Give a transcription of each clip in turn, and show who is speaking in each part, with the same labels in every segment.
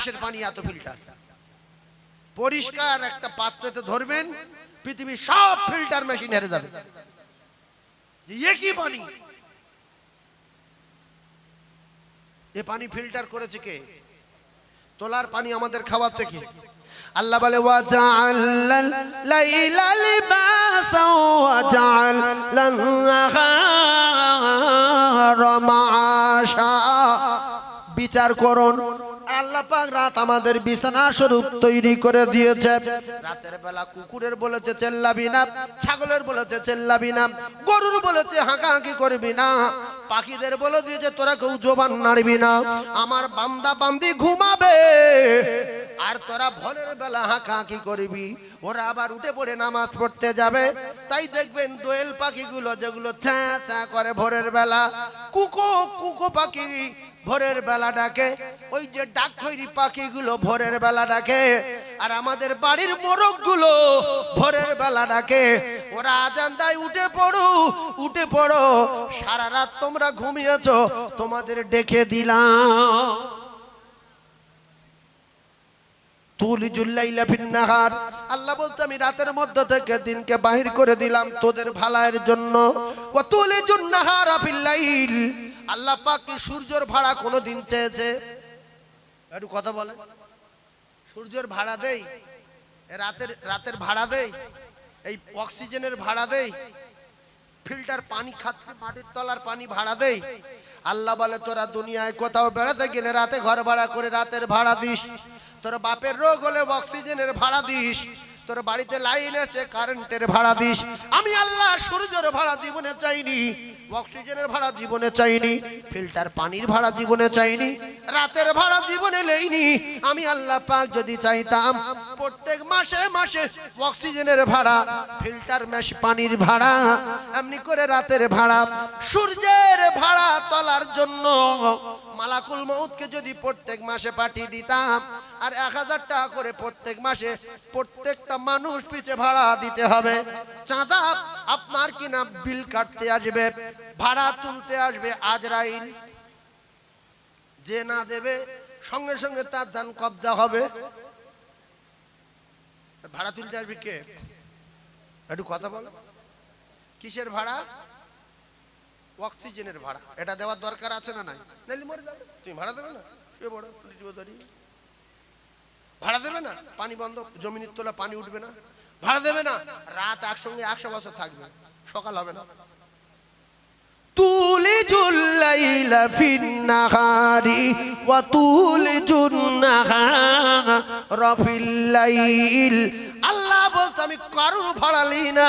Speaker 1: আকাশের পানি এত ফিল্টার পরিষ্কার একটা পাত্রতে ধরবেন, পৃথিবীর সব ফিল্টার মেশিন হেরে যাবে। কি পানি? এ পানি ফিল্টার করেছে কে? তোলার পানি আমাদের খাওয়াচ্ছে কে আল্লাহ বলে বিচার করুন। তৈরি করে দিয়েছে। রাতের বেলা কুকুরের বলেছে, চেল্লাবি না, ছাগলের বলেছে, চেল্লাবি না, গরুর বলেছে, হাঁকাহাঁকি করবি না, পাখিদের বলে দিয়েছে, তোরা কেউ জোবান নাড়বি না, আমার বান্দা বান্দি ঘুমাবে, আর তোরা ভোরের বেলা হাঁকাহাঁকি করবি। ওরা আবার উঠে পড়ে নামাজ পড়তে যাবে। তাই দেখবেন দোয়েল পাখিগুলো যেগুলো চা চা করে ভোরের বেলা, কুকো কুকো পাখি ভোরের বেলা ডাকে। ওই যে ডাক খৈরি পাখিগুলো ভোরের বেলা ডাকে। আর আমাদের বাড়ির মোরগগুলো ভোরের বেলা ডাকে। ওরা আজান দেয় উঠে পড়ো উঠে পড়ো। সারা রাত তোমরা ঘুমিয়েছো, তোমাদের ডেকে দিলাম। আল্লাহ বলতে আমি রাতের মধ্য থেকে দিনকে বাহির করে দিলাম তোদের ভালায়ের জন্য। ও তুলিজুন্নাহার আফিল্লাইল আল্লাহ পাক কি সূর্যের ভাড়া কোনো দিন চেয়েছে? একটু কথা বলে সূর্যের ভাড়া দেই, রাতের রাতের ভাড়া দেই, এই অক্সিজেনের ভাড়া দেই, ফিল্টার পানি খাচ্ছে মাটির তলার পানি ভাড়া দেই। আল্লাহ বলে, তোরা দুনিয়ায় কোথাও বেড়াতে গেলে রাতে ঘর ভাড়া করে রাতের ভাড়া দিস। তোর বাপের রোগ হলে অক্সিজেনের ভাড়া দিস। তোর বাড়িতে লাইন আছে, কারেন্টের ভাড়া দিস। আমি আল্লাহ সূর্যের ভাড়া জীবনে চাইনি, অক্সিজেনের ভাড়া জীবনে চাইনি, ফিল্টার পানির ভাড়া জীবনে চাইনি, রাতের ভাড়া জীবনে লেইনি আমি আল্লাহ পাক যদি চাইতাম, প্রত্যেক মাসে মাসে অক্সিজেনের ভাড়া, ফিল্টার মেশ পানির ভাড়া, এমনি করে রাতের ভাড়া, সূর্যের ভাড়া তোলার জন্য মালাকুল মৌতকে যদি প্রত্যেক মাসে পাঠিয়ে দিতাম, আর এক হাজার টাকা করে প্রত্যেক মাসে প্রত্যেকটা মানুষ পিছে ভাড়া দিতে হবে। চাঁদা আপনার কিনা বিল কাটতে আসবে, ভাড়া তুলতে আসবে আজরাইল। যে না দেবে, সঙ্গে সঙ্গে তার যান কবজা হবে। ভাড়া তুলতে আসবে কে? একটু কথা বলো। কিসের ভাড়া? অক্সিজেনের ভাড়া এটা দেওয়ার দরকার আছে না নাই নাইলে মরে যাবে তুমি ভাড়া দেবে না শুয়ে বড় পুলিশ দাঁড়িয়ে ভাড়া দেবে না পানি বন্ধ জমিনের তোলা পানি উঠবে না ভাড়া দেবে না রাত একসঙ্গে একশো বছর থাকবে সকাল হবে না تولج الليل في النهار وتولج النهار في الليل আল্লাহ বলতে আমি কারোর ভাড়া লি না।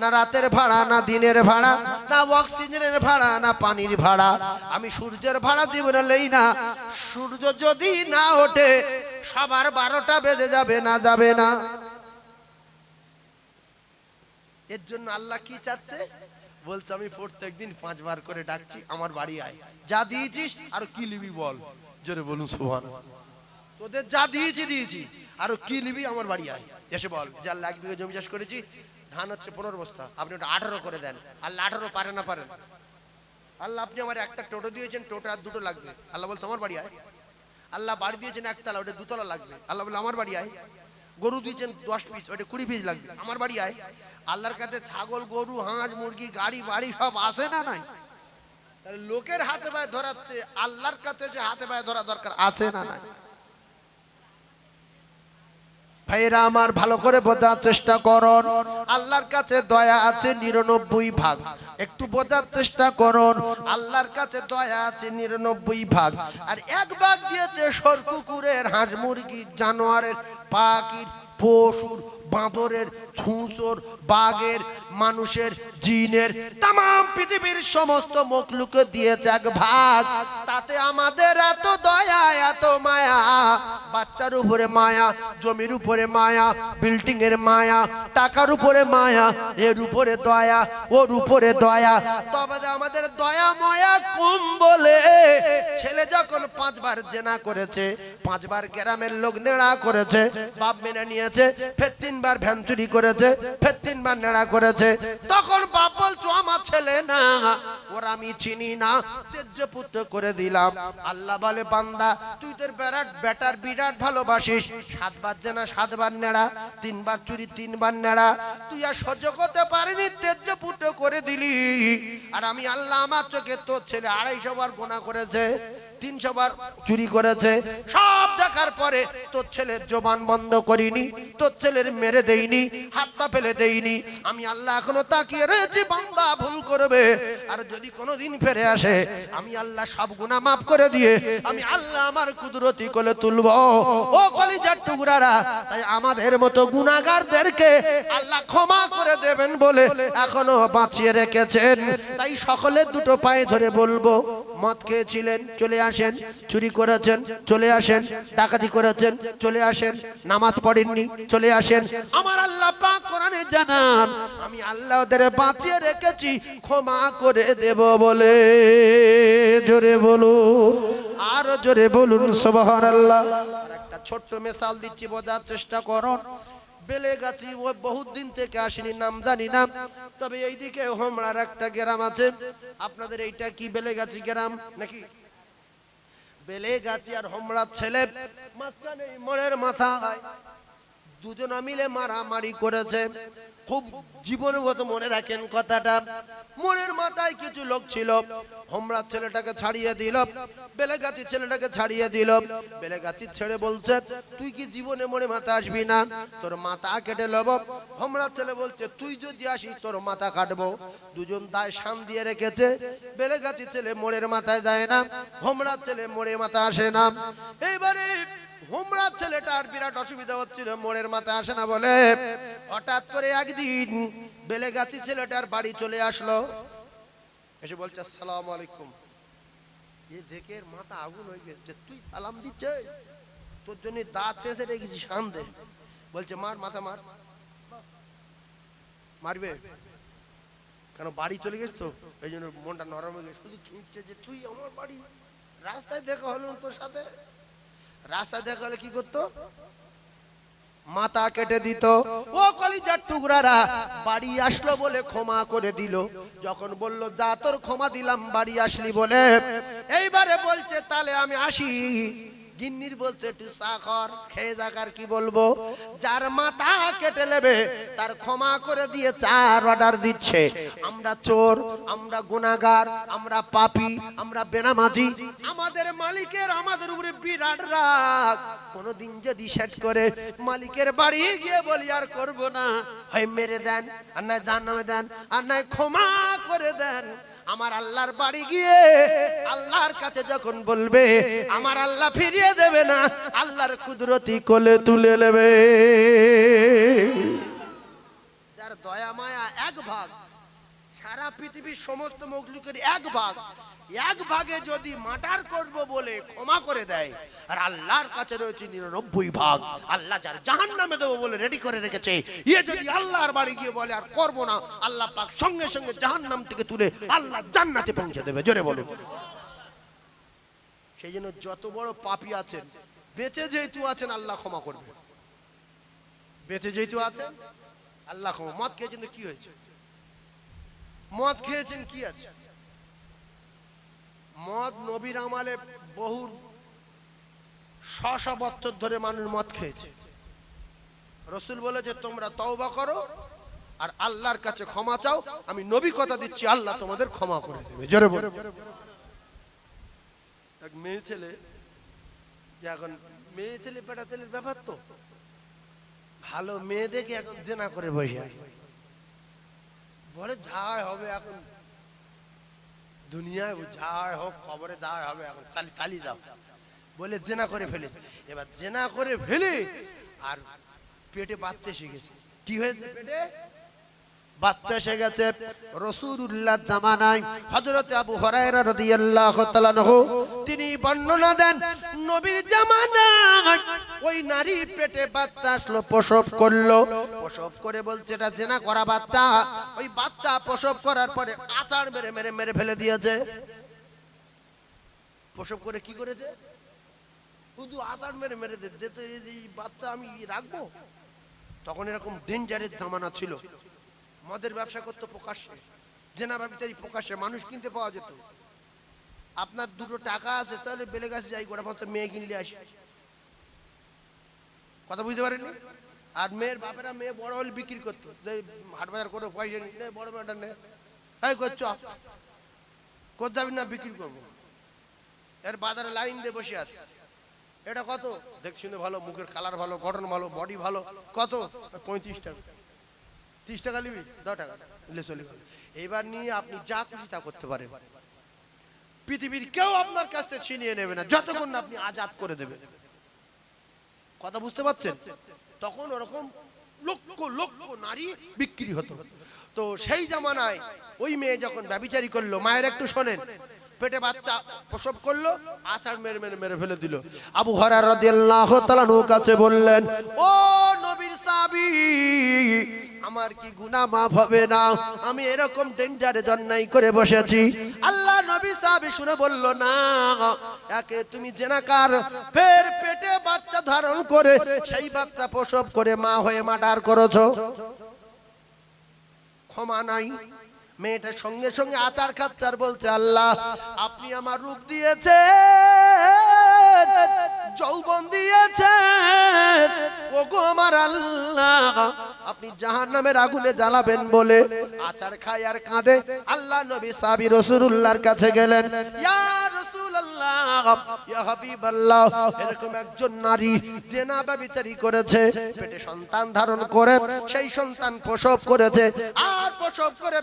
Speaker 1: না রাতের ভাড়া, না দিনের ভাড়া, না অক্সিজেনের ভাড়া, না পানির ভাড়া। আমি সূর্যের ভাড়া দিব না লেই না। সূর্য যদি না ওঠে, সবার বারোটা বেজে যাবে না যাবে না। এর জন্য আল্লাহ কি চাচ্ছে? বলছে, আমি প্রত্যেক দিন পাঁচবার করে ডাকছি, আমার বাড়ি আয়। যা দিয়েছিস, আর কি লিবি বল? জোরে বলুন সোহান তোদের যা দিয়েছি দিয়েছি, আর কি লিবি আমার বাড়ি আয়। এসে বল যার লাখ বিঘে জমি চাষ করেছি, ধান হচ্ছে পনেরো বস্তা। আপনি ওটা আঠারো করে দেন, আল্লাহ আঠারো পারে না পারেন। আল্লাহ, আপনি আমার একটা টোটো দিয়েছেন, টোটো আর দুটো লাগবে। আল্লাহ বলছে, আমার বাড়ি আয়। আল্লাহ বাড়ি দিয়েছেন একতলা, ওটা দুতলা লাগবে। আল্লাহ বলে আমার বাড়ি আয়। গরু দিয়েছেন দশ পিস, ওটা কুড়ি পিস লাগবে। আমার বাড়ি আয়। আল্লাহর কাছে ছাগল, গরু, হাঁস, মুরগি, গাড়ি, বাড়ি সব আসে না নাই? লোকের হাতে পায়ে ধরাচ্ছে, আল্লাহর কাছে যে হাতে পায়ে ধরা দরকার আছে না নাই? ভাইরা আমার ভালো করে বোঝার চেষ্টা করুন। আল্লাহর কাছে দয়া আছে নিরানব্বই ভাগ। একটু বোঝার চেষ্টা করুন। আল্লাহর কাছে দয়া আছে নিরানব্বই ভাগ। আর এক ভাগ দিয়েছে সর কুকুরের হাঁস মুরগি জানোয়ারের, পাখির, পশুর বাঁদরের ছুঁচোর বাঘের, মানুষের, জিনের তাম পৃথিবীর সমস্ত মকলুকে দিয়েছে এক ভাগ। তাতে আমাদের এত দয়া, এত মায়া। বাচ্চার উপরে মায়া, জমির উপরে মায়া বিল্ডিং এর মায়া, টাকার উপরে মায়া, এর উপরে দয়া, ওর উপরে দয়া। তবে আমাদের দয়া মায়া কম বলে ছেলে যখন পাঁচবার জেনা করেছে, পাঁচবার গ্রামের লোক নেড়া করেছে, বাপ মেনে নিয়েছে, ফের তিনবার ভ্যান চুরি করেছে, ফের তিনবার নেড়া করেছে, তখন বাপ বলছো আমার ছেলে না, ওর আমি চিনি না তেজ্য পুত্র করে দিলাম। আল্লাহ বলে, বান্দা, তুই তোর বেড়া বেটার, বিরাট ভালোবাসিস। সাতবার জানা, সাতবার নেড়া, তিনবার চুরি, তিনবার নেড়া। তুই আর সহ্য করতে পারিনি তেজ্য পুটো করে দিলি। আর আমি আল্লাহ আমার চোখে তোর ছেলে আড়াইশো বার গোনা করেছে। তিনশো চুরি করেছে। সব দেখার পরে তোর ছেলের জবান বন্ধ করিনি, তোর ছেলের মেরে দেইনি, হাত পা ফেলে দেইনি। আমি আল্লাহ এখনও তাকিয়ে রয়েছি, বান্দা ভুল করবে। আর যদি কোনোদিন ফিরে আসে, আমি আল্লাহ সব গুনাহ মাফ করে দিয়ে, আমি আল্লাহ আমার কুদরতি কোলে তুলব। ও কলিজার টুকরারা, তাই আমাদের মতো গুনাহগারদেরকে আল্লাহ ক্ষমা করে দেবেন বলে এখনও বাঁচিয়ে রেখেছেন। তাই সকলের দুটো পায়ে ধরে বলব, মদ খেয়েছিলেন, চলে আসেন, চুরি করেছেন, চলে আসেন, ডাকাতি করেছেন, চলে আসেন, নামাজ পড়েননি, চলে আসেন। আমার আল্লাহ পাক কোরআনে জানান, আমি আল্লাহ ওদের বাঁচিয়ে রেখেছি, ক্ষমা করে দেব বলে। জোরে বলুন, আরও জোরে বলুন, সুবহানাল্লাহ। আর একটা ছোট্ট মেসাল দিচ্ছি, বোঝার চেষ্টা করুন। বেলে গাছি ও বহুত দিন থেকে আসেনি, নাম জানি না। তবে এইদিকে হোমড়ার একটা গ্রাম আছে। আপনাদের এইটা কি বেলে গাছি গ্রাম নাকি? বেলে গাছি আর হোমড়ার ছেলে মাঝখানে মরের মাথায়। দুজনা মিলে মারামারি করেছে। খুব জীবনের মতো মনে রাখেন কথাটা। মনের মাথায় কিছু লোক ছিল। হোমরার ছেলেটাকে ছাড়িয়ে দিল। বেলেগাছি ছেলেটাকে ছাড়িয়ে দিল। বেলেগাছি ছেড়ে বলছে, তুই কি জীবনে মনে মাথা আসবি না? তোর মাথা কেটে লব। হোমরার ছেলে বলছে, তুই যদি আসিস, তোর মাথা কাটবো। দুজন দায় সাম দিয়ে রেখেছে। বেলেগাছি ছেলে মোড়ের মাথায় যায় না। হোমরার ছেলে মোড়ে মাথা আসে না। এইবারে হোমরা ছেলেটার বিরাট অসুবিধা হচ্ছিল, মোড়ের মাথায় আসে না বলে। হঠাৎ করে একদিন বেলেগাছি ছেলেটার বাড়ি চলে আসলো। এসে বলছে, আসসালাম আলাইকুম। এ দেখে মাথা আগুন হয়ে গেছে তুই সালাম দিচ্ছে তোর জন্য দাঁত চেষে রেখেছি শান্তে বলছে, মার মাথা, মার। মারবে? কেন, বাড়ি চলে গেছ তো? এই জন্য মনটা নরম হয়ে গেছে। শুধু খিঁচছে যে, তুই আমার বাড়ি, রাস্তায় দেখা হলো তোর সাথে? রাস্তায় দেখা হলে কি করতো? মাথা কেটে দিত। ও কলিজার টুকরারা বাড়ি আসলো বলে ক্ষমা করে দিল। যখন বলল যা তোর ক্ষমা দিলাম বাড়ি আসলি বলে। এইবারে বলছে তাহলে আমি আসি। গিন্নির বলছে, একটু সাখর খেয়ে যাকার কি বলব? যার মাথা কেটে নেবে, তার ক্ষমা করে দিয়ে চার অর্ডার দিচ্ছে। আমরা চোর, আমরা গুনাগার আমরা পাপি, আমরা বেনামাজি, আমাদের মালিকের, আমাদের উপরে বিরাট রাগ। কোনদিন যদি সেট করে মালিকের বাড়ি গিয়ে বলি, আর করব না। হয় মেরে দেন, আর নয় জান নামে দেন, আর নয় ক্ষমা করে দেন। আমার আল্লাহর বাড়ি গিয়ে আল্লাহর কাছে যখন বলবে, আমার আল্লাহ ফিরিয়ে দেবে না, আল্লাহর কুদরতি কোলে তুলে নেবে। যার দয়া মায়া এক ভাগ সারা পৃথিবীর সমস্ত মখলুকের এক ভাগ, এক ভাগে যদি মাটার করব বলে ক্ষমা করে দেয়, আর আল্লাহর কাছে রয়েছে নিরানব্বই ভাগ, আল্লাহ যার জাহান নামে দেবো বলে রেডি করে রেখেছে ইয়ে যদি আল্লাহর বাড়ি গিয়ে বলে আর করব না, আল্লাহ পাক সঙ্গে সঙ্গে জাহান নাম থেকে তুলে আল্লাহ জান্নাতে পৌঁছে দেবে, জোরে বলো সেই জন্য যত বড় পাপি আছেন, বেঁচে যেহেতু আছেন, আল্লাহ ক্ষমা করবে। বেঁচে যেহেতু আছেন, আল্লাহ ক্ষমা। মত খেয়েছেন কি হয়েছে? মদ খেয়েছেন কি আছে? মদ নবীর আমালে বহু শ বছর ধরে মানুষ মদ খেয়েছে। রসুল বলেছে তোমরা তওবা করো আর আল্লাহর কাছে ক্ষমা চাও। আমি নবী কথা দিচ্ছি, আল্লাহ তোমাদের ক্ষমা করে দেবে। জোরে এক মেয়ে ছেলে এখন মেয়ে ছেলে, পেটা ছেলের ব্যাপার তো। ভালো মেয়ে দেখে এখন জেনা করে বসে আছে। বলে, যাই হবে এখন। দুনিয়ায় যাই হোক, কবরে যাই হবে এখন। চালি চালিয়ে যাও। বলে, জেনা করে ফেলেছে এবার জেনা করে ফেলে আর পেটে বাঁধতে শিখেছে। কি হয়েছে পেটে? বাচ্চা এসে গেছে রসুল্লাহ জামানায়। হযরতে আবু হুরায়রা রাদিয়াল্লাহু তাআলা নহু তিনি বর্ণনা দেন, নবীর জামানায় ওই নারীর পেটে বাচ্চা আসলো, প্রসব করল। প্রসব করে বলছে, এটা জেনা করা বাচ্চা। ওই বাচ্চা প্রসব করার পরে আচার মেরে মেরে মেরে ফেলে দিয়েছে। প্রসব করে কি করেছে? শুধু আচার মেরে মেরে দে যেতে এই বাচ্চা আমি রাখব? তখন এরকম ডেঞ্জারের জামানা ছিল। মদের ব্যবসা করতো প্রকাশ্যে জেনা ব্যবচারী প্রকাশ্যে মানুষ কিনতে পাওয়া যেত। আপনার দুটো টাকা আছে তাহলে বেলে গাছে যাই গোটা পাঁচটা মেয়ে কিনলে আসি। কথা বুঝতে পারেননি? আর মেয়ের বাপেরা মেয়ে বড় হলে বিক্রি করতো। হাট বাজার করে পয়সা নিয়ে নে, বড় মেয়েটা নে তাই করছ কোথ যাবি না বিক্রি করব? এর বাজারে লাইন দিয়ে বসে আছে। এটা কত? দেখছি ভালো মুখের কালার ভালো গঠন ভালো বডি ভালো কত? পঁয়ত্রিশ টাকা। তিরিশ টাকা নিবি? দশ টাকা। নিলে চলে গেল। নিয়ে আপনি যা খুশি তা করতে পারেন। পৃথিবীর কেউ আপনার কাছ থেকে ছিনিয়ে নেবে না। যতক্ষণ আপনি আজাদ করে দেবেন। কথা বুঝতে পারছেন? তখন ওরকম লক্ষ লক্ষ নারী বিক্রি হতো। তো সেই জামানায় ওই মেয়ে যখন ব্যবিচারী করল, মায়ের একটু শোনেন। পেটে বাচ্চা প্রসব করল, আচার মেরে মেরে মেরে ফেলে দিল। আবু হরার কাছে বললেন, ও নবীর সাহাবী, আমার কি গুনাহ মাফ হবে না? আমি এরকম ডেঞ্জারে জন্নাই করে বসেছি। আল্লাহ নবী সাহাবী শুনে বলল, না, একে তুমি জেনাকার, ফের পেটে বাচ্চা ধারণ করে সেই বাচ্চা প্রসব করে মা হয়ে মার্ডার করেছ। ক্ষমা নাই। মেয়েটার সঙ্গে সঙ্গে আচার খাচ্চার বলছে, আল্লাহ, আপনি আমার রূপ দিয়েছে যৌবন দিয়েছে ওগো আমার আল্লাহ আপনি জাহান নামের আগুনে জ্বালাবেন বলে আচার খায় আর কাঁদে। আল্লাহ নবী সাবি রসুল্লাহর কাছে গেলেন করেছে আর প্রসব করে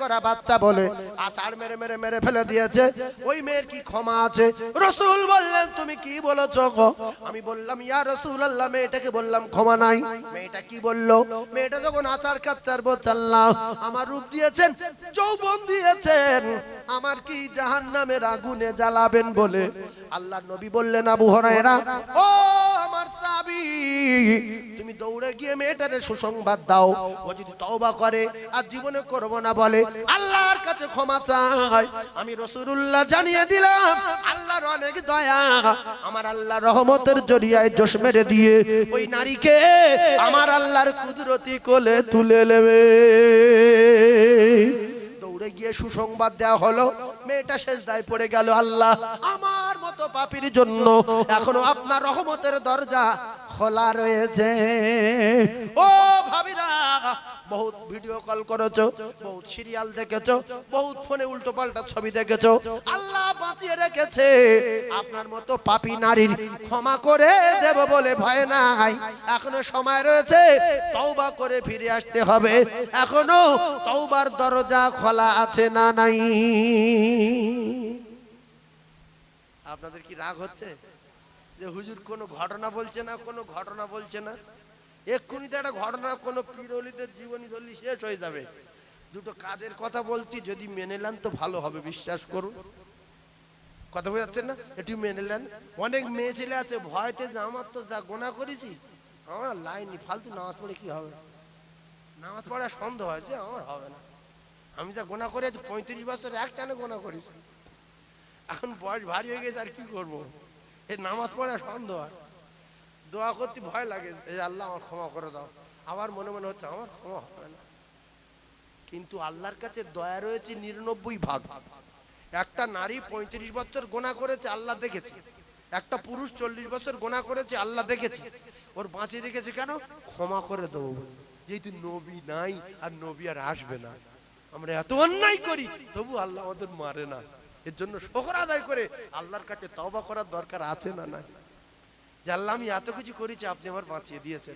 Speaker 1: করা বাচ্চা বলে আচার মেরে মেরে মেরে ফেলে দিয়েছে। ওই মেয়ের কি ক্ষমা আছে? রসুল বললেন, তুমি কি বলেছ আমি বললাম, ইয়া রসুল আল্লাহ মেয়েটাকে বললাম ক্ষমা নাই। মেয়েটা কি বলল? মেয়েটা যখন আচার কাচ্চার বোচাল্লাহ আমার রূপ দিয়েছেন, যৌবন দিয়েছেন, আমার কি জাহান নামের আগুনে জ্বালাবেন বলে? আল্লাহ নবী বললেন, আবু হরায়রা, ও আমার সাবি তুমি দৌড়ে গিয়ে মেয়েটারে সুসংবাদ দাও। ও যদি তওবা করে, আর জীবনে করব না বলে, আল্লাহর কাছে ক্ষমা চাই। আমি রসুলুল্লাহ জানিয়ে দিলাম আল্লাহর অনেক দয়া। আমার আল্লাহ রহমতের জরিয়ায় জোশ মেরে দিয়ে ওই নারীকে আমার আল্লাহর কুদরতি কোলে তুলে নেবে। দৌড়ে গিয়ে সুসংবাদ দেওয়া হলো, মেয়েটা শেষ দায় পড়ে গেল, আল্লাহ, আমার মতো পাপির জন্য। এখনও আপনার রহমতের দরজা খোলা রয়েছে। ও ভাবিরা, বহুত ভিডিও কল করেছ, বহুত সিরিয়াল দেখেছ, বহুত ফোনে উল্টো পাল্টা ছবি দেখেছ। আল্লাহ বাঁচিয়ে রেখেছে। আপনার মতো পাপি নারীর ক্ষমা করে দেব বলে ভয় নাই। এখনও সময় রয়েছে, তওবা করে ফিরে আসতে হবে। এখনও তওবার দরজা খোলা আছে না নাই? আপনাদের কি রাগ হচ্ছে? যে হুজুর কোনো ঘটনা বলছে না, কোনো ঘটনা বলছে না। এক্ষুনি তো একটা ঘটনা, কোনো পিরলিদের জীবনী ধরলি শেষ হয়ে যাবে। দুটো কাজের কথা বলছি, যদি মেনে নেন তো ভালো হবে, বিশ্বাস করুন। কথা বোঝাচ্ছেন না? একটু মেনে নেন। অনেক মেয়ে ছেলে আছে, ভয়তে যে আমার তো যা গোনা করেছি, আমার লাইনি, ফালতু নামাজ পড়ে কি হবে? নামাজ পড়া সন্দেহ হয় যে আমার হবে না। আমি যা গোনা করে আছি পঁয়ত্রিশ বছর এক টানে গোনা করেছি। এখন বয়স ভারী হয়ে গেছে, আর কি করব? এই নামাজ পড়া সন্দেহ দোয়া করতে ভয় লাগে এই আল্লাহ আমার ক্ষমা করে দাও। আবার মনে মনে হচ্ছে আমার ক্ষমা হবে না। কিন্তু আল্লাহর কাছে দয়া রয়েছে নিরানব্বই ভাগ। একটা নারী পঁয়ত্রিশ বছর গোনা করেছে, আল্লাহ দেখেছে। একটা পুরুষ চল্লিশ বছর গোনা করেছে, আল্লাহ দেখেছে। ওর বাঁচিয়ে রেখেছে কেন? ক্ষমা করে দেবো যেহেতু নবী নাই, আর নবী আর আসবে না। আমরা এত অন্যায় করি, তবু আল্লাহ আমাদের মারে না। এর জন্য শকর আদায় করে আল্লাহর কাছে তওবা করার দরকার আছে না না যে আল্লাহ, আমি এত কিছু করেছি, আপনি আমার বাঁচিয়ে দিয়েছেন।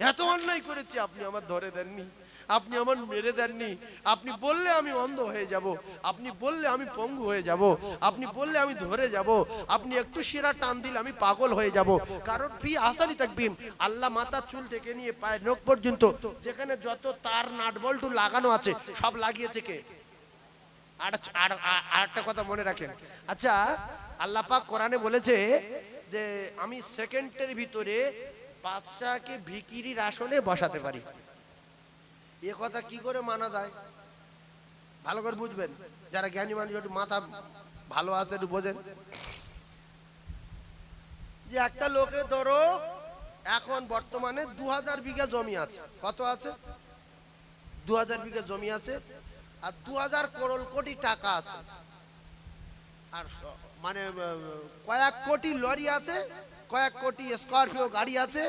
Speaker 1: এত অন্যায় করেছি, আপনি আমার ধরে দেননি। আপনি আমার মেরে দেননি। আপনি বললে আমি অন্ধ হয়ে যাব। আপনি বললে আমি পঙ্গু হয়ে যাব। আপনি বললে আমি ধরে যাব। আপনি একটু শিরা টান দিলে আমি পাগল হয়ে যাব। কারণ ফি আসানি থাকবিম আল্লাহ মাথার চুল থেকে নিয়ে পায়ের নখ পর্যন্ত, যেখানে যত তার নাট বল্টু লাগানো আছে, সব লাগিয়েছে কে? আর কথা মনে রাখেন। আচ্ছা কোরআনে বলেছে যে আমি সেকেন্ডের ভিতরে বাদশাকে ভিকিরির আসনে বসাতে পারি। এ কথা কি করে মানা যায়? ভালো করে বুঝবেন। যারা জ্ঞানী মানুষ, একটু মাথা ভালো আছে, একটু বোঝেন। যে একটা লোকে ধরো, এখন বর্তমানে দু হাজার বিঘা জমি আছে। কত আছে? দু হাজার বিঘা জমি আছে। আর দু হাজার করোড় কোটি টাকা আছে। আর মানে কয়েক কোটি লরি আছে, কয়েক কোটি স্করপিও গাড়ি আছে।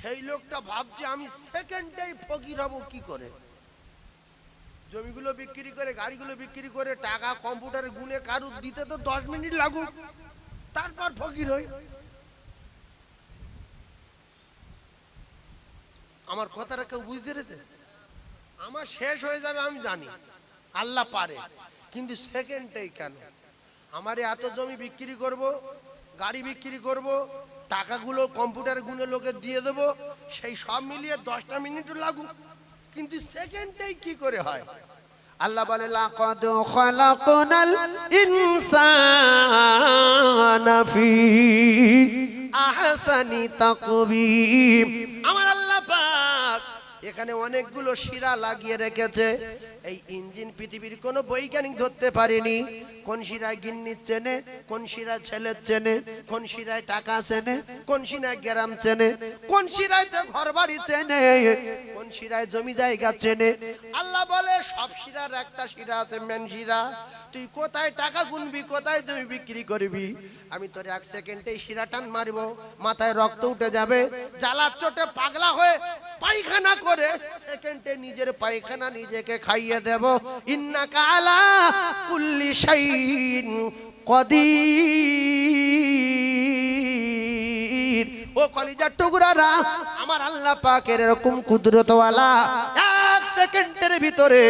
Speaker 1: সেই লোকটা ভাবছে, আমি সেকেন্ডেই ফকির হব কি করে? জমিগুলো বিক্রি করে, গাড়িগুলো বিক্রি করে, টাকা কম্পিউটারে গুনে কারু দিতে তো দশ মিনিট লাগুক। তারপর ফকির হই। আমার কথাটা কেউ বুঝতে পেরেছে? আমার শেষ হয়ে যাবে, আমি জানি। আল্লাহ পারে। কিন্তু সেকেন্ডটাই কেন? আমার এত জমি বিক্রি করব, গাড়ি বিক্রি করব, টাকাগুলো কম্পিউটার গুনে লোকে দিয়ে দেব, সেই সব মিলিয়ে দশটা মিনিট লাগুক। কিন্তু সেকেন্ডটাই কি করে হয়? আল্লাহ বলে, লাকাদ খালাকনাল ইনসানা ফি আহসানি তাকবীম আমার আল্লাহ পাক এখানে অনেকগুলো শিরা লাগিয়ে রেখেছে। এই ইঞ্জিন পৃথিবীর কোনো বৈজ্ঞানিক ধরতে পারেনি। কোন শিরায় গিন্নির চেনে, কোন শিরায় ছেলের চেনে, কোন শিরায় টাকা চেনে, কোন শিরায় গ্রাম চেনে, কোন শিরায় তো ঘর বাড়ি চেনে শিরায় জমি জায়গা চেনে। আল্লাহ বলে, সব শিরার একটা শিরা আছে মেন শিরা। তুই কোথায় টাকা গুনবি, কোথায় জমি বিক্রি করবি? আমি তোর এক সেকেন্ডে শিরা টান মারবো, মাথায় রক্ত উঠে যাবে। জ্বালার চোটে পাগলা হয়ে পায়খানা করে সেকেন্ডে নিজের পায়খানা নিজেকে খাইয়ে দেব। ইন্না কালা কুল্লি শাইন কদির। ও কলিজার টুকরারা, আমার আল্লাহ পাকের এরকম কুদরতওয়ালা, এক সেকেন্ডের ভিতরে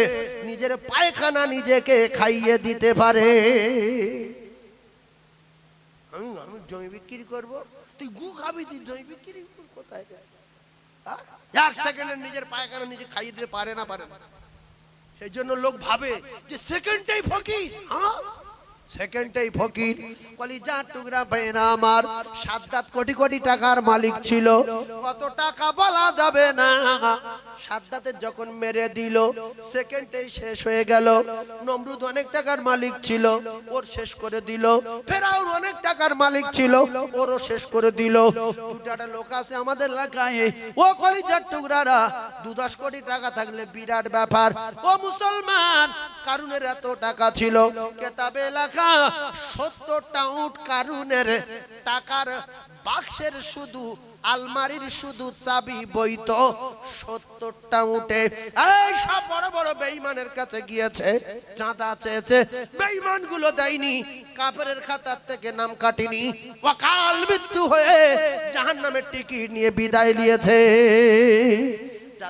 Speaker 1: নিজের পায়খানা নিজেকে খাইয়ে দিতে পারে। আমি জমি বিক্রি করব, তুই গু খাবি, তুই জমি বিক্রি কোথায় হ্যাঁ? এক সেকেন্ডে নিজের পায়খানা নিজে খাইয়ে দিতে পারে না, পারে সেই জন্য লোক ভাবে যে সেকেন্ডটাই ফকির হ্যাঁ? সেকেন্ডটাই ফকির, কলিজা টুকরা ভাইরা আমার সাত দাঁত কোটি কোটি টাকার মালিক ছিল। কত টাকা বলা যাবে না। সাদ্দাতে যখন মেরে দিল, সেকেন্ডেই শেষ হয়ে গেল। নমরুদ অনেক টাকার মালিক ছিল, ওর শেষ করে দিল। ফেরাউন অনেক টাকার মালিক ছিল, ওরও শেষ করে দিল। দুটা লোক আছে আমাদের এলাকায়। ও কলিজার টুকরারা দু দশ কোটি টাকা থাকলে বিরাট ব্যাপার। ও মুসলমান, কারুনের এত টাকা ছিল? কেতাবে লেখা সত্তরটা উট কারুনের, টাকার বাক্সের শুধু, আলমারির শুধু চাবি বইত সত্তরটা উঠে এই সব বড় বড় বেইমানের কাছে গিয়েছে, চাঁদা চেয়েছে বেইমানগুলো দেয়নি কাপড়ের খাতার থেকে নাম কাটিনি। অকাল মৃত্যু হয়ে জাহান নামের টিকিট নিয়ে বিদায় নিয়েছে।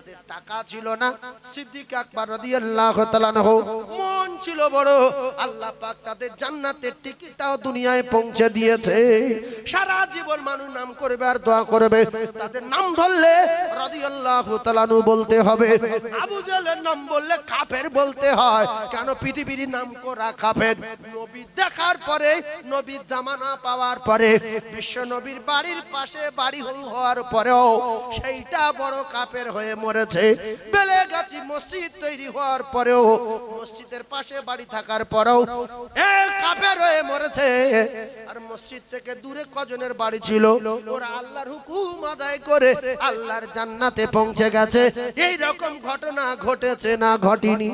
Speaker 1: যাদের টাকা ছিল না। সিদ্দিক আকবর রাদিয়াল্লাহু তাআলা মন ছিল বড়। আল্লাহ পাক তাদের জান্নাতের টিকিটটাও দুনিয়ায় পৌঁছে দিয়েছে। সারা জীবন মানুষ নাম করবে আর দোয়া করবে। তাদের নাম ধরলে রাদিয়াল্লাহু তাআলা বলতে হবে। আবু জাহেলের নাম বললে কাফের বলতে হয়। কেন পৃথিবীর নাম করা কাফের? নবী দেখার পরে, নবীর জামানা পাওয়ার পরে, বিশ্ব নবীর বাড়ির পাশে বাড়ি হওয়ার পরেও সেইটা বড় কাপের হয়ে বেলে গাছি মসজিদ তৈরি হওয়ার পরেও, মসজিদের পাশে বাড়ি থাকার পরেও এ কাপের হয়ে মরেছে। আর মসজিদ থেকে দূরে কজনের বাড়ি ছিল? ওরা আল্লাহর হুকুম আদায় করে আল্লাহর জান্নাতে পৌঁছে গেছে। এই রকম ঘটনা ঘটেছে না ঘটেনি।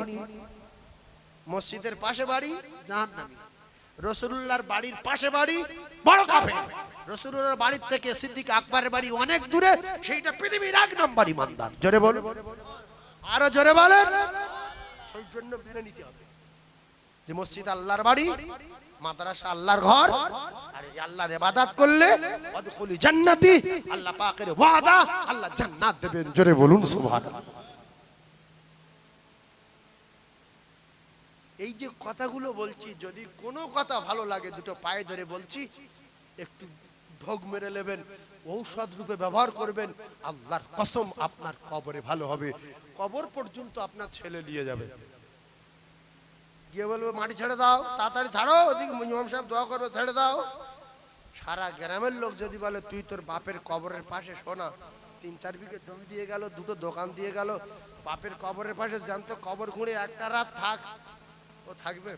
Speaker 1: মসজিদের পাশে বাড়ি জাহান্নামী। রসুল্লাহর বাড়ির পাশে বাড়ি বড় কাফে রসুল্লাহর বাড়ির থেকে সিদ্দিক আকবরের বাড়ি অনেক দূরে, সেইটা পৃথিবীর এক নম্বর ইমানদার। জোরে বলুন। আরও জোরে বলেন। সেই জন্য মেনে নিতে হবে। যে মসজিদ আল্লাহর বাড়ি, মাদ্রাসা আল্লাহর ঘর, আর আল্লাহর ইবাদত করলে অদখুলি জান্নাতি, আল্লাহ পাকের ওয়াদা আল্লাহ জান্নাত দেবেন। জোরে বলুন, সুবহানাল্লাহ। এই যে কথাগুলো বলছি, যদি কোনো কথা ভালো লাগে, দুটো পায়ে ধরে বলছি, একটু ঢোক মেরে নেবেন, ঔষধ রূপে ব্যবহার করবেন, আল্লাহর কসম আপনার কবরে ভালো হবে। কবর পর্যন্ত আপনার ছেলে নিয়ে যাবে। গিয়ে বলবে, মাটি ছেড়ে দাও, তাড়াতাড়ি ছাড়ো, ওদিকে ইমাম সাহেব দোয়া করবে, ছেড়ে দাও। সারা গ্রামের লোক যদি বলে, তুই তোর বাপের কবরের পাশে শোনা। তিন চার বিঘে জমি দিয়ে গেল, দুটো দোকান দিয়ে গেল, বাপের কবরের পাশে, জানতো কবর খুঁড়ে একটা রাত থাক। ও থাকবে?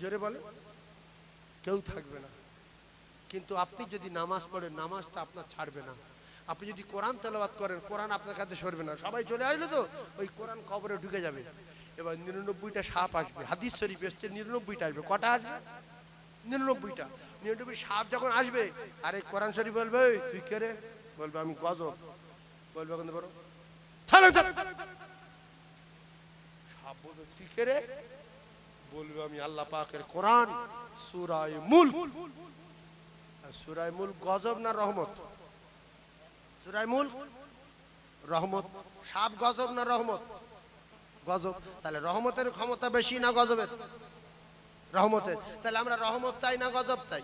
Speaker 1: জোরে বলে কেউ থাকবে না। কিন্তু আপনি যদি নামাজ পড়েন, নামাজটা আপনার ছাড়বে না। আপনি যদি কোরআন তেলাওয়াত করেন, কোরআন আপনার কাছে সরবে না। সবাই চলে আসলে তো, ওই কোরআন কবরে ঢুকে যাবে। এবার নিরানব্বইটা সাপ আসবে। হাদিস শরীফ এসছে, নিরানব্বইটা আসবে। কটা আসবে? নিরানব্বইটা। নিরানব্বই সাপ যখন আসবে, আরে কোরআন শরীফ বলবে তুই কে রে? বলবে, আমি গজব। বলবে ছাড়ো সাপ বলবে আমি আল্লাহ পাকের কোরআন মুল মুল গজব না রহমত? মুল রহমত। সাপ গজব না রহমত? গজব। তাহলে রহমতের ক্ষমতা বেশি না গজবের? রহমতের। তাহলে আমরা রহমত চাই না গজব চাই?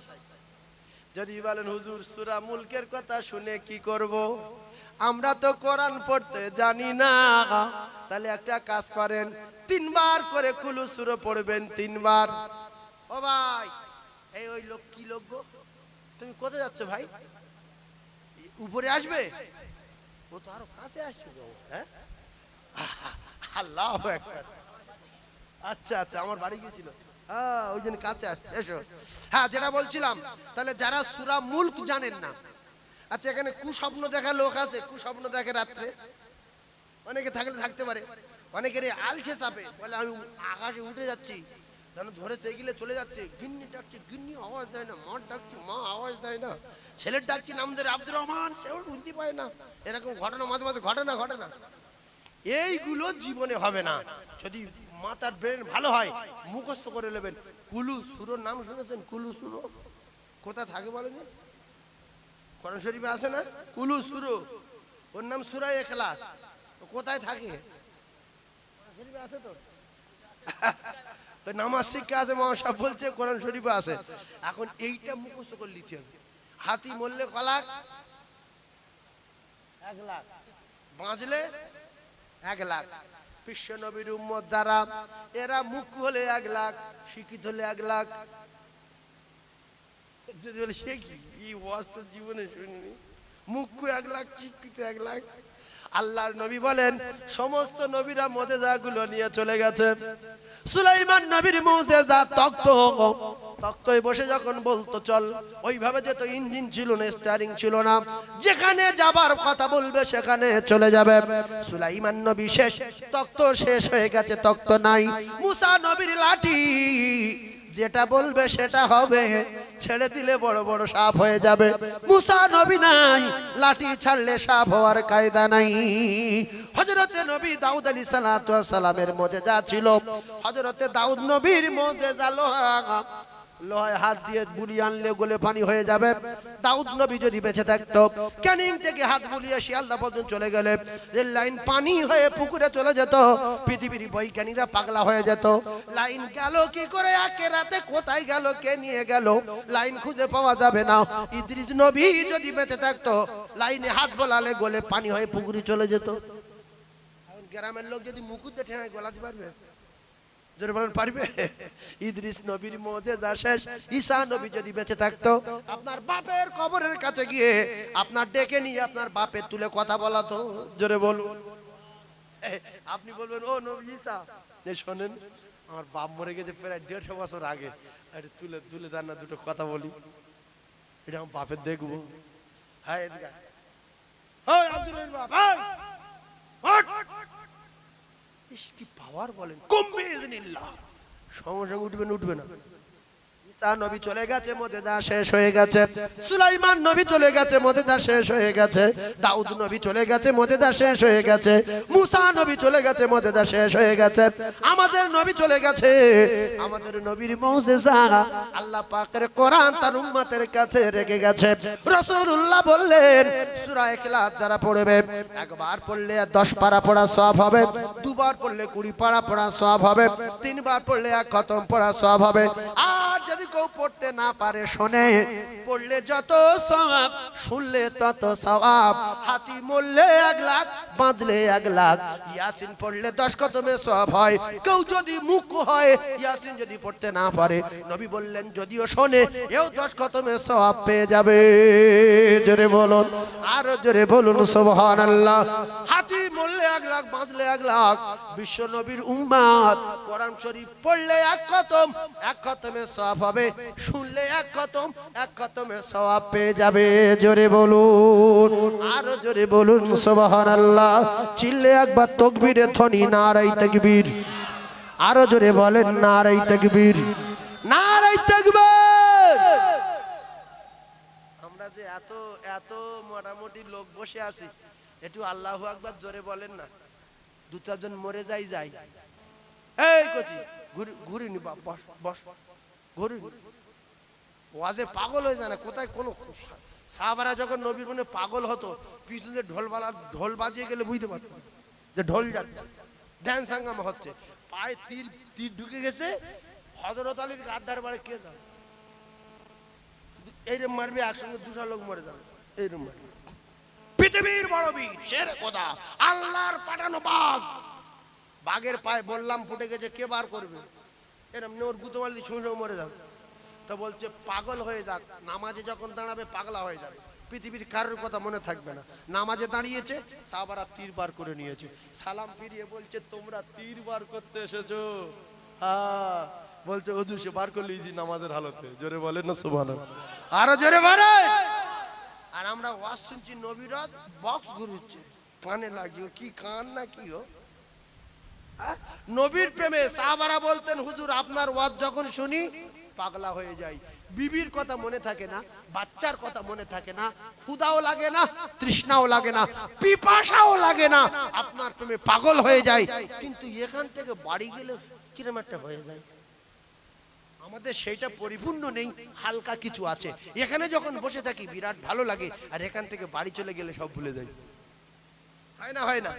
Speaker 1: যদি বলেন, হুজুর সুরা মুলকের কথা শুনে কি করব? আমরা তো কোরআন পড়তে জানি না। তাহলে একটা কাজ করেন, তিনবার করে কুলু সুরো পড়বেন, তিনবার। ও ভাই, এই ওই লোক কি লোক গো? তুমি কোথায় যাচ্ছ ভাই? উপরে আসবে? ও তো আরও কাছে আসছে হ্যাঁ? আল্লাহ আচ্ছা আচ্ছা আমার বাড়ি গিয়েছিল। হ্যাঁ ওই জন্য কাছে আসছে, এসো। হ্যাঁ যেটা বলছিলাম, তাহলে যারা সুরা মুল্ক জানেন না আচ্ছা এখানে কুস্বপ্ন দেখা লোক আছে, কুস্বপ্ন দেখে রাত্রে। অনেকে থাকলে থাকতে পারে। অনেকের আলসে চাপে। বলে, আমি আকাশে উঠে যাচ্ছি। যেন ধরে সেগিলে চলে যাচ্ছে। গিন্নি ডাকছে, গিন্নি আওয়াজ দেয় না। মা ডাকছে, মা আওয়াজ দেয় না। ছেলের ডাকছি নাম ধরে আব্দুর রহমান। সেও শুনতে পায় না। এরকম ঘটনা, মাঝে মাঝে ঘটে না ঘটে না এইগুলো জীবনে হবে না। যদি মাথার ব্রেন ভালো হয়, মুখস্থ করে নেবেন। কুলু সুরোর নাম শুনেছেন? কুলু সুরো? কোথা থাকে বলেন কোরআন শরীফে আছে না? কুলু সুরো। ওর নাম সুরাই এখলাস। কোথায় থাকে? আছে তো? নামাজ শিক্ষা আছে মা সব বলছে কোরআন শরীফে আছে। এখন এইটা মুখস্থ করে হাতি মরলে কলাক এক লাখ। বাঁচলে? এক লাখ। বিশ্ব নবীর উম্মত যারা এরা মুখ হলে এক লাখ শিক্ষিত হলে এক লাখ। যদি বলে সে কি? এই ওয়াজ তো জীবনে শুনিনি। মুখ্য এক লাখ শিক্ষিত এক লাখ। আল্লাহর নবী বলেন, সমস্ত নবীরা মজেজাগুলো নিয়ে চলে গেছে। সুলাইমান নবীর মুজেজা তক্ত তক্তয় বসে যখন বলতো, চল। ওইভাবে যেত ইঞ্জিন ছিল না স্টারিং ছিল না। যেখানে যাবার কথা বলবে, সেখানে চলে যাবে। সুলাইমান নবী শেষ তক্ত শেষ হয়ে গেছে তক্ত নাই। মুসা নবীর লাঠি যেটা বলবে সেটা হবে। ছেড়ে দিলে বড় বড় সাপ হয়ে যাবে। মুসা নবী নাই, লাঠি ছাড়লে সাপ হওয়ার কায়দা নাই। হজরতে নবী দাউদ আলী সালাতামের মজে যা ছিল। হজরতে দাউদ নবীর মজে যা লোহা। লোহায় হাত দিয়ে বুলিয়ে আনলে গোলে পানি হয়ে যাবে। দাউদ নবী যদি বেঁচে থাকতো, ক্যানিং থেকে হাত বুলিয়ে শিয়ালদা পর্যন্ত চলে গেলে রেল লাইন পানি হয়ে পুকুরে চলে যেত, পৃথিবীর বৈজ্ঞানিকরা পাগলা হয়ে যেত। লাইন গেল কি করে? একে রাতে কোথায় গেল? কে নিয়ে গেল? লাইন খুঁজে পাওয়া যাবে না। ইদ্রিস নবী যদি বেঁচে থাকতো, লাইনে হাত বোলালে গোলে পানি হয়ে পুকুরে চলে যেত। গ্রামের লোক যদি মুকুতে ঠেঙায় গলাতে পারবে? জোরে বলেন, পারবে? ইদ্রিস নবীর মজে যা শেষ, ঈসা নবী যদি বেঁচে থাকতো, আপনার বাপের কবরের কাছে গিয়ে আপনার ডেকে নিয়ে আপনার বাপের তুলে কথা বলা তো জোরে বলুন। আপনি বলবেন, ও নবী ঈসা শোনেন, আমার বাপ মরে গেছে প্রায় দেড়শো বছর আগে। আরে, তুলে তুলে না দুটো কথা বলি। এটা আমার বাপের দেখব। হ্যাঁ ওই! কি পাওয়ার বলেন। কমবে সমস্যা উঠবে না উঠবে না। আমাদের নবী চলে গেছে। আমাদের নবীর আল্লাহ পাকের কোরআন তার উম্মতের কাছে রেখে গেছে। রাসূলুল্লাহ বললেন, সূরা ইখলাস যারা পড়বে, একবার পড়লে 10 পারা পড়া সওয়াব হবে, দুবার পড়লে 20 পারা পড়া সওয়াব হবে, তিনবার পড়লে এক খতম পড়া সওয়াব হবে। আর যদি কেউ পড়তে না পারে শোনে। পড়লে যত সওয়াব, শুনলে তত সওয়াব। হাতি মরলে এক লাখ, বাঁধলে এক লাখ। ইয়াসিন পড়লে দশ কতমে সওয়াব হয়। কেউ যদি মুখ হয়, ইয়াসিন যদি পড়তে না পারে, নবী বললেন, যদিও শোনে, এও দশ কতমে সওয়াব পেয়ে যাবে। জোরে বলুন, আরও জোরে বলুন, সুবহানাল্লাহ। হাতি মরলে এক লাখ, বাঁধলে এক লাখ। বিশ্ব নবীর উম্মাদ, কোরআন শরীফ পড়লে এক খতম এক খতমে সওয়াব হবে। শুনলে এক খতম, এক খতমে সওয়াব পেয়ে যাবে। জোরে বলুন, আরও জোরে বলুন, সুবহানাল্লাহ। চিল্লে একবার তকবীরে ধ্বনি, নারাই তাকবীর। আরও জোরে বলেন, নারাই তাকবীর। নারাই তাকবীর! আমরা যে এত এত মোটামুটি লোক বসে আছি, একটু আল্লাহ আকবার জোরে বলেন না। দু চারজন মরে যাই যাই। এই কচি, ঘুরি, ঘুরিনি, বস বস। ওয়াজে পাগল হয়ে যায় না, কোথায় কোনো সাহাবারা যখন নবীর মনে পাগল হতো, পিছনে ঢোল বাজিয়ে গেলে বুঝতে পারতো যে ঢোল যাচ্ছে ড্যান্স হচ্ছে। পায়ে তীর তীর ঢুকে গেছে হজরত আলীর গাদ্দার বাড়ি কে যাবে? মারবে, একসঙ্গে দুশো লোক মরে যাবে এইরকম মারবে। পৃথিবীর বড় বীর শের খোদা, আল্লাহর পাঠানো বাঘ। বাঘের পায়ে বললাম, ফুটে গেছে, কে বার করবে? এরম ওর গুতো মারলি ছুঁড়ে মরে যাবে। তো বলছে, পাগল হয়ে যাক। নামাজে যখন দাঁড়াবে, পাগলা হয়ে যাবে। পৃথিবীর কারোর কথা মনে থাকবে না। নামাজে দাঁড়িয়েছে সাহাবারা তীর বার করে নিয়েছে। সালাম ফিরিয়ে বলছে, তোমরা তীর বার করতে এসেছ? বলছে ওদু সে বার করলে নামাজের হালতে। জোরে বলেন না সুবহান আরও জোরে বলে আর আমরা ওয়াজ শুনছি নবীরত বক্স ঘুরুচ্ছে কানে লাগছে, কি কান না কি হো হ্যাঁ? নবীর প্রেমে সাহাবারা বলতেন, হুজুর, আপনার যখন শুনি, পাগলা হয়ে যাই। বিবির কথা মনে থাকে না, বাচ্চার কথা মনে থাকে না লাগে না, তৃষ্ণাও লাগে না, পিপাসাও লাগে না। আপনার প্রেমে পাগল হয়ে যায় কিন্তু এখান থেকে বাড়ি গেলে কিরম একটা হয়ে যায়? আমাদের সেইটা পরিপূর্ণ নেই, হালকা কিছু আছে। এখানে যখন বসে থাকি, বিরাট ভালো লাগে, আর এখান থেকে বাড়ি চলে গেলে সব ভুলে যাই। হয় না হয় না?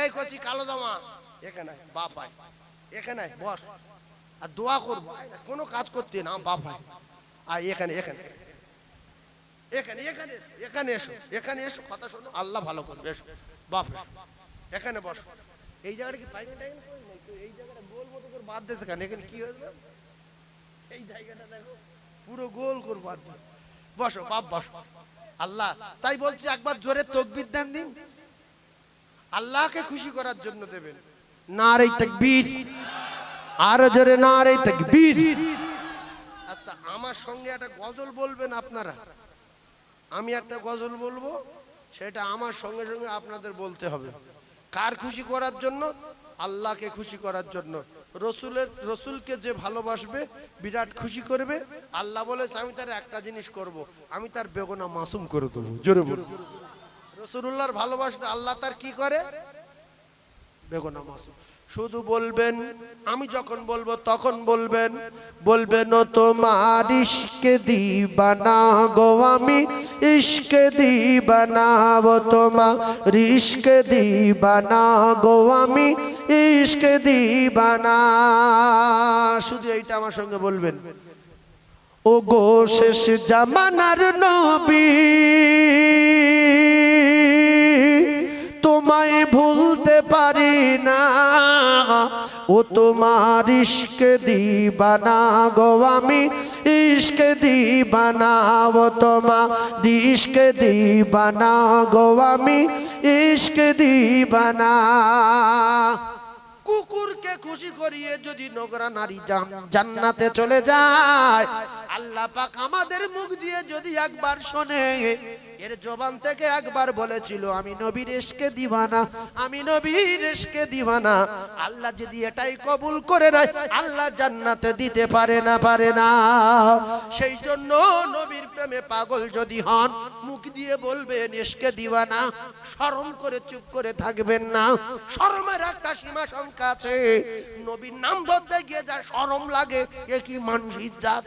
Speaker 1: এই কচি কালো জামা। এখানে বাপ এখানে বস। আর দোয়া করব। কোনো কাজ করতে না বাপ আয়, এখানে এখানে। এখানে এখানে এখানে এসো এখানে এসো। কথা আল্লাহ ভালো করবে, এসো। বাপ এখানে বস। এই জায়গাটা কি এই জায়গাটা করে বাদ দিয়েছে কেন? এখানে কি হয়েছে এই জায়গাটা দেখো, পুরো গোল করে বাদ দিয়ে বসো, বাপ, বসো। আল্লাহ, তাই বলছি, একবার জোরে তকবির দেন দিন আল্লাহকে খুশি করার জন্য দেবেন। নারে তাকবীর। আর জোরে নারে তাকবীর। আচ্ছা আমার সঙ্গে একটা গজল বলবেন আপনারা? আমি একটা গজল বলব, সেটা আমার সঙ্গে সঙ্গে আপনাদের বলতে হবে। কার খুশি করার জন্য? আল্লাহকে খুশি করার জন্য। রসুলের, রসুলকে যে ভালোবাসবে, বিরাট খুশি করবে, আল্লাহ বলেছে, আমি তার একটা জিনিস করব, আমি তার বেগনা মাসুম করে দেবো। জোরে বলব রসুল্লাহর ভালোবাসতে আল্লাহ তার কি করে? বেগনা মাসুম শুধু বলবেন, আমি যখন বলব তখন বলবেন বলবেন তোমার ইশকে দিবানা গো আমি, ইশকে দিবানা ও তোমার ইশকে দিবানা গো আমি, ইশকে দিবানা। শুধু এইটা আমার সঙ্গে বলবেন। ও গো শেষ জামানার নবী। তোমায় ভুলতে পারি না। ও তোমার ইশকে দিবানা গো আমি, ইশকে দিবানা ও তোমার ইশকে দিবানা গো আমি, ইশকে দিবানা। কুকুরকে খুশি করিয়ে যদি নোংরা নারী জান- জান্নাতে চলে যায়, আল্লাহ পাক আমাদের মুখ দিয়ে যদি একবার শোনে এর জবান থেকে একবার বলেছিল, আমি নবীর এসকে দিবানা, আমি নবীর এসকে দিবানা। আল্লাহ যদি এটাই কবুল করে নেয়, আল্লাহ জান্নাতে দিতে পারে না পারে না। সেই জন্য নবীর প্রেমে পাগল যদি হন, মুখ দিয়ে বলবেন এসকে দিবানা। শরম করে চুপ করে থাকবেন না। শরমের একটা সীমা সংখ্যা আছে। নবীর নাম ধরতে গিয়ে যা শরম লাগে, এ কি মানুষের জাত?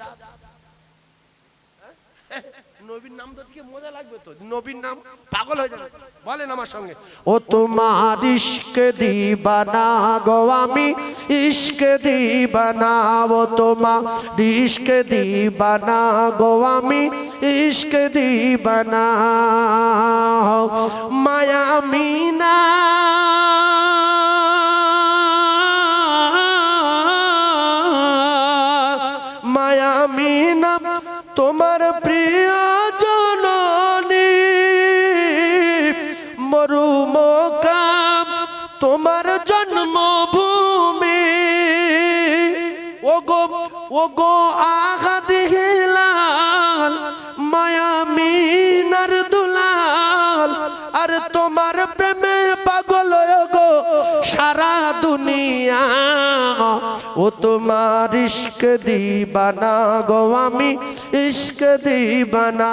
Speaker 1: নবীর নাম মজা লাগবে তো? নবীর নাম পাগল হয়ে যাবে। বলেন আমার সঙ্গে। ও তোমার ইশকে দিবানা গো আমি ইশকে দিবানা, ও তোমার ইশকে দিবানা গো আমি ইশকে দিবানা। মায়া মিনা ও গো আঘাত মায়া মিনার দুলাল, আর তোমার প্রেমে পাগল গো সারা দুনিয়া। ও তোমার ইশক দিবানা গো, আমি ইশক দিবানা।